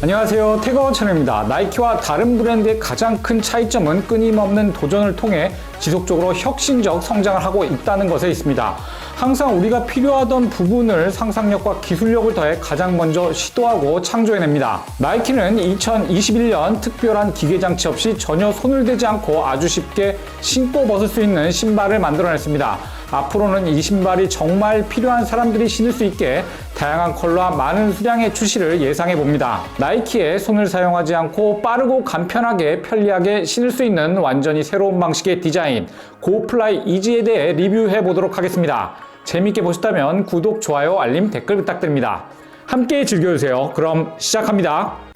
안녕하세요. 태거 채널입니다. 나이키와 다른 브랜드의 가장 큰 차이점은 끊임없는 도전을 통해 지속적으로 혁신적 성장을 하고 있다는 것에 있습니다. 항상 우리가 필요하던 부분을 상상력과 기술력을 더해 가장 먼저 시도하고 창조해냅니다. 나이키는 2021년 특별한 기계 장치 없이 전혀 손을 대지 않고 아주 쉽게 신고 벗을 수 있는 신발을 만들어냈습니다. 앞으로는 이 신발이 정말 필요한 사람들이 신을 수 있게 다양한 컬러와 많은 수량의 출시를 예상해 봅니다. 나이키의 손을 사용하지 않고 빠르고 간편하게 편리하게 신을 수 있는 완전히 새로운 방식의 디자인 고플라이 이지에 대해 리뷰해 보도록 하겠습니다. 재밌게 보셨다면 구독, 좋아요, 알림, 댓글 부탁드립니다. 함께 즐겨주세요. 그럼 시작합니다.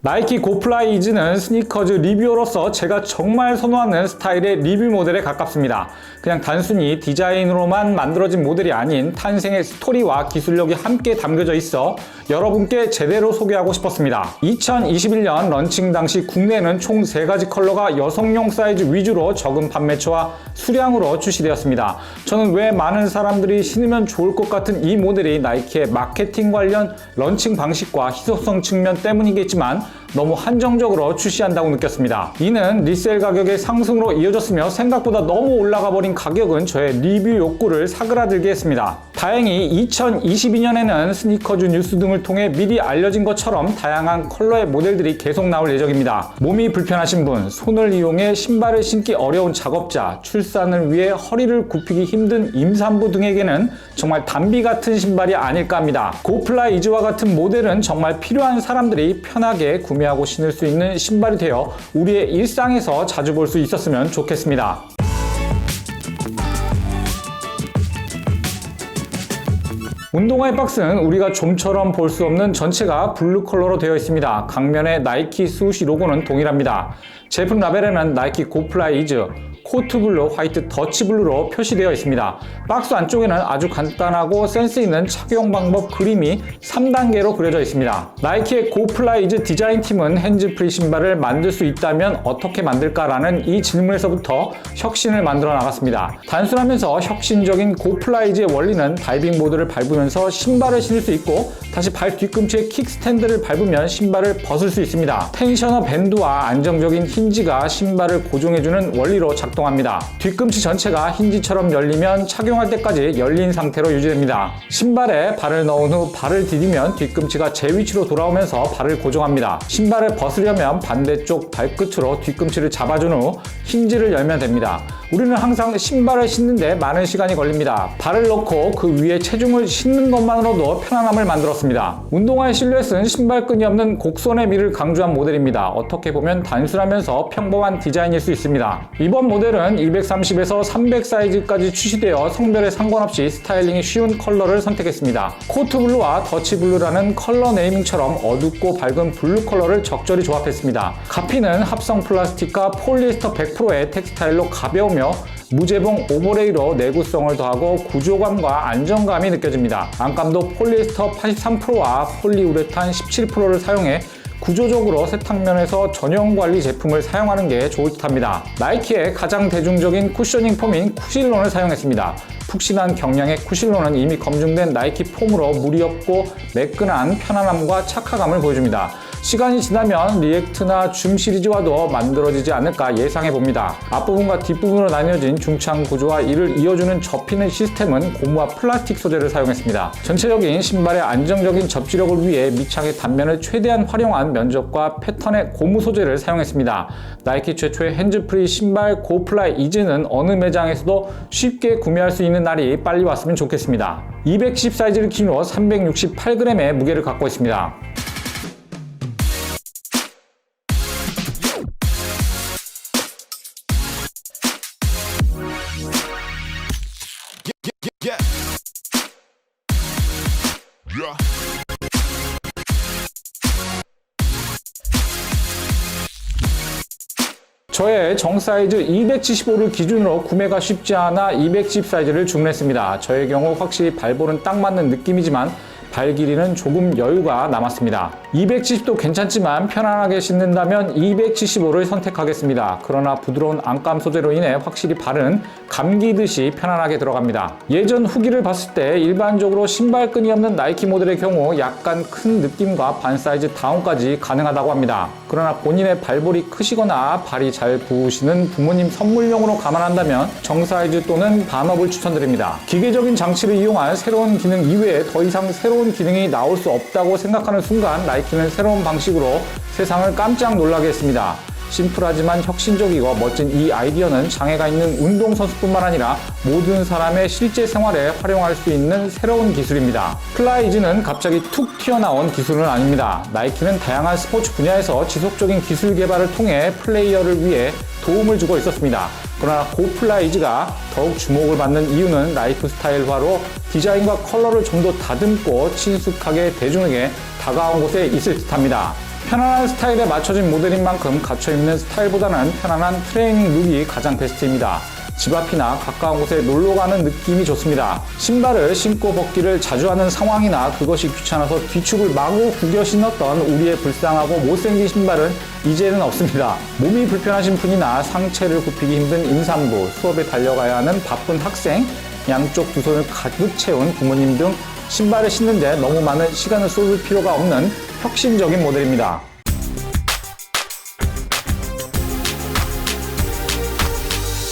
나이키 고플라이 이즈는 스니커즈 리뷰어로서 제가 정말 선호하는 스타일의 리뷰 모델에 가깝습니다. 그냥 단순히 디자인으로만 만들어진 모델이 아닌 탄생의 스토리와 기술력이 함께 담겨져 있어 여러분께 제대로 소개하고 싶었습니다. 2021년 런칭 당시 국내에는 총 3가지 컬러가 여성용 사이즈 위주로 적은 판매처와 수량으로 출시되었습니다. 저는 왜 많은 사람들이 신으면 좋을 것 같은 이 모델이 나이키의 마케팅 관련 런칭 방식과 희소성 측면 때문이겠지만 너무 한정적으로 출시한다고 느꼈습니다. 이는 리셀 가격의 상승으로 이어졌으며 생각보다 너무 올라가 버린 가격은 저의 리뷰 욕구를 사그라들게 했습니다. 다행히 2022년에는 스니커즈 뉴스 등을 통해 미리 알려진 것처럼 다양한 컬러의 모델들이 계속 나올 예정입니다. 몸이 불편하신 분, 손을 이용해 신발을 신기 어려운 작업자, 출산을 위해 허리를 굽히기 힘든 임산부 등에게는 정말 단비 같은 신발이 아닐까 합니다. 고플라 이즈와 같은 모델은 정말 필요한 사람들이 편하게 구매하고 신을 수 있는 신발이 되어 우리의 일상에서 자주 볼 수 있었으면 좋겠습니다. 운동화의 박스는 우리가 좀처럼 볼 수 없는 전체가 블루 컬러로 되어 있습니다. 강면의 나이키 스우시 로고는 동일합니다. 제품 라벨에는 나이키 고플라이 이즈, 코트 블루, 화이트 더치 블루로 표시되어 있습니다. 박스 안쪽에는 아주 간단하고 센스 있는 착용 방법 그림이 3단계로 그려져 있습니다. 나이키의 고플라이즈 디자인 팀은 핸즈프리 신발을 만들 수 있다면 어떻게 만들까라는 이 질문에서부터 혁신을 만들어 나갔습니다. 단순하면서 혁신적인 고플라이즈의 원리는 다이빙 보드를 밟으면 서 신발을 신을 수 있고 다시 발 뒤꿈치에 킥스탠드를 밟으면 신발을 벗을 수 있습니다. 텐셔너 밴드와 안정적인 힌지가 신발을 고정해주는 원리로 작동합니다. 뒤꿈치 전체가 힌지처럼 열리면 착용할 때까지 열린 상태로 유지됩니다. 신발에 발을 넣은 후 발을 디디면 뒤꿈치가 제 위치로 돌아오면서 발을 고정합니다. 신발을 벗으려면 반대쪽 발끝으로 뒤꿈치를 잡아준 후 힌지를 열면 됩니다. 우리는 항상 신발을 신는데 많은 시간이 걸립니다. 발을 넣고 그 위에 체중을 싣는 것만으로도 편안함을 만들었습니다. 운동화의 실루엣은 신발끈이 없는 곡선의 미를 강조한 모델입니다. 어떻게 보면 단순하면서 평범한 디자인일 수 있습니다. 이번 모델은 230에서 300 사이즈까지 출시되어 성별에 상관없이 스타일링이 쉬운 컬러를 선택했습니다. 코트 블루와 더치 블루라는 컬러 네이밍처럼 어둡고 밝은 블루 컬러를 적절히 조합했습니다. 가피는 합성 플라스틱과 폴리에스터 100%의 텍스타일로 가벼우며 무재봉 오버레이로 내구성을 더하고 구조감과 안정감이 느껴집니다. 안감도 폴리에스터 83%와 폴리우레탄 17%를 사용해 구조적으로 세탁면에서 전용 관리 제품을 사용하는 게 좋을 듯 합니다. 나이키의 가장 대중적인 쿠셔닝 폼인 쿠실론을 사용했습니다. 푹신한 경량의 쿠실론은 이미 검증된 나이키 폼으로 무리 없고 매끈한 편안함과 착화감을 보여줍니다. 시간이 지나면 리액트나 줌 시리즈와도 만들어지지 않을까 예상해 봅니다. 앞부분과 뒷부분으로 나뉘어진 중창 구조와 이를 이어주는 접히는 시스템은 고무와 플라스틱 소재를 사용했습니다. 전체적인 신발의 안정적인 접지력을 위해 밑창의 단면을 최대한 활용한 면적과 패턴의 고무 소재를 사용했습니다. 나이키 최초의 핸즈프리 신발 고플라이 이즈는 어느 매장에서도 쉽게 구매할 수 있는 날이 빨리 왔으면 좋겠습니다. 210 사이즈를 기준으로 368g의 무게를 갖고 있습니다. 저의 정 사이즈 275를 기준으로 구매가 쉽지 않아 210 사이즈를 주문했습니다. 저의 경우 확실히 발볼은 딱 맞는 느낌이지만 발 길이는 조금 여유가 남았습니다. 270도 괜찮지만 편안하게 신는다면 275를 선택하겠습니다. 그러나 부드러운 안감 소재로 인해 확실히 발은 감기듯이 편안하게 들어갑니다. 예전 후기를 봤을 때 일반적으로 신발끈이 없는 나이키 모델의 경우 약간 큰 느낌과 반 사이즈 다운까지 가능하다고 합니다. 그러나 본인의 발볼이 크시거나 발이 잘 부으시는 부모님 선물용으로 감안한다면 정사이즈 또는 반업을 추천드립니다. 기계적인 장치를 이용한 새로운 기능 이외에 더 이상 새로운 기능이 나올 수 없다고 생각하는 순간 나이키는 새로운 방식으로 세상을 깜짝 놀라게 했습니다. 심플하지만 혁신적이고 멋진 이 아이디어는 장애가 있는 운동선수뿐만 아니라 모든 사람의 실제 생활에 활용할 수 있는 새로운 기술입니다. 플라이즈는 갑자기 툭 튀어나온 기술은 아닙니다. 나이키는 다양한 스포츠 분야에서 지속적인 기술 개발을 통해 플레이어를 위해 도움을 주고 있었습니다. 그러나 고플라이즈가 더욱 주목을 받는 이유는 라이프 스타일화로 디자인과 컬러를 좀 더 다듬고 친숙하게 대중에게 다가온 곳에 있을 듯합니다. 편안한 스타일에 맞춰진 모델인 만큼 갖춰 입는 스타일보다는 편안한 트레이닝 룩이 가장 베스트입니다. 집 앞이나 가까운 곳에 놀러 가는 느낌이 좋습니다. 신발을 신고 벗기를 자주 하는 상황이나 그것이 귀찮아서 뒤축을 마구 구겨 신었던 우리의 불쌍하고 못생긴 신발은 이제는 없습니다. 몸이 불편하신 분이나 상체를 굽히기 힘든 임산부, 수업에 달려가야 하는 바쁜 학생, 양쪽 두 손을 가득 채운 부모님 등 신발을 신는데 너무 많은 시간을 쏟을 필요가 없는 혁신적인 모델입니다.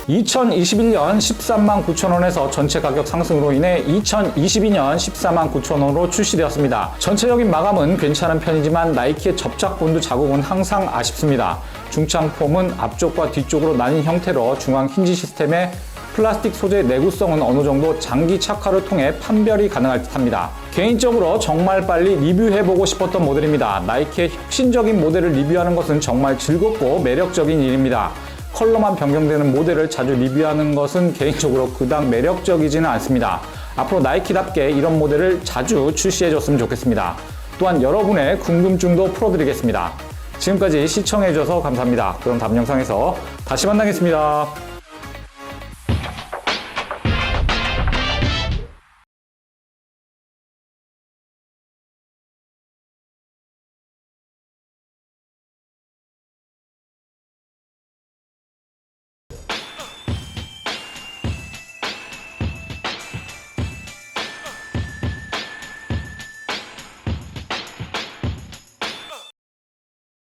2021년 13만 9천 원에서 전체 가격 상승으로 인해 2022년 14만 9천 원으로 출시되었습니다. 전체적인 마감은 괜찮은 편이지만 나이키의 접착 본드 자국은 항상 아쉽습니다. 중창 폼은 앞쪽과 뒤쪽으로 나뉜 형태로 중앙 힌지 시스템에 플라스틱 소재 내구성은 어느 정도 장기 착화를 통해 판별이 가능할 듯합니다. 개인적으로 정말 빨리 리뷰해보고 싶었던 모델입니다. 나이키의 혁신적인 모델을 리뷰하는 것은 정말 즐겁고 매력적인 일입니다. 컬러만 변경되는 모델을 자주 리뷰하는 것은 개인적으로 그닥 매력적이지는 않습니다. 앞으로 나이키답게 이런 모델을 자주 출시해줬으면 좋겠습니다. 또한 여러분의 궁금증도 풀어드리겠습니다. 지금까지 시청해주셔서 감사합니다. 그럼 다음 영상에서 다시 만나겠습니다.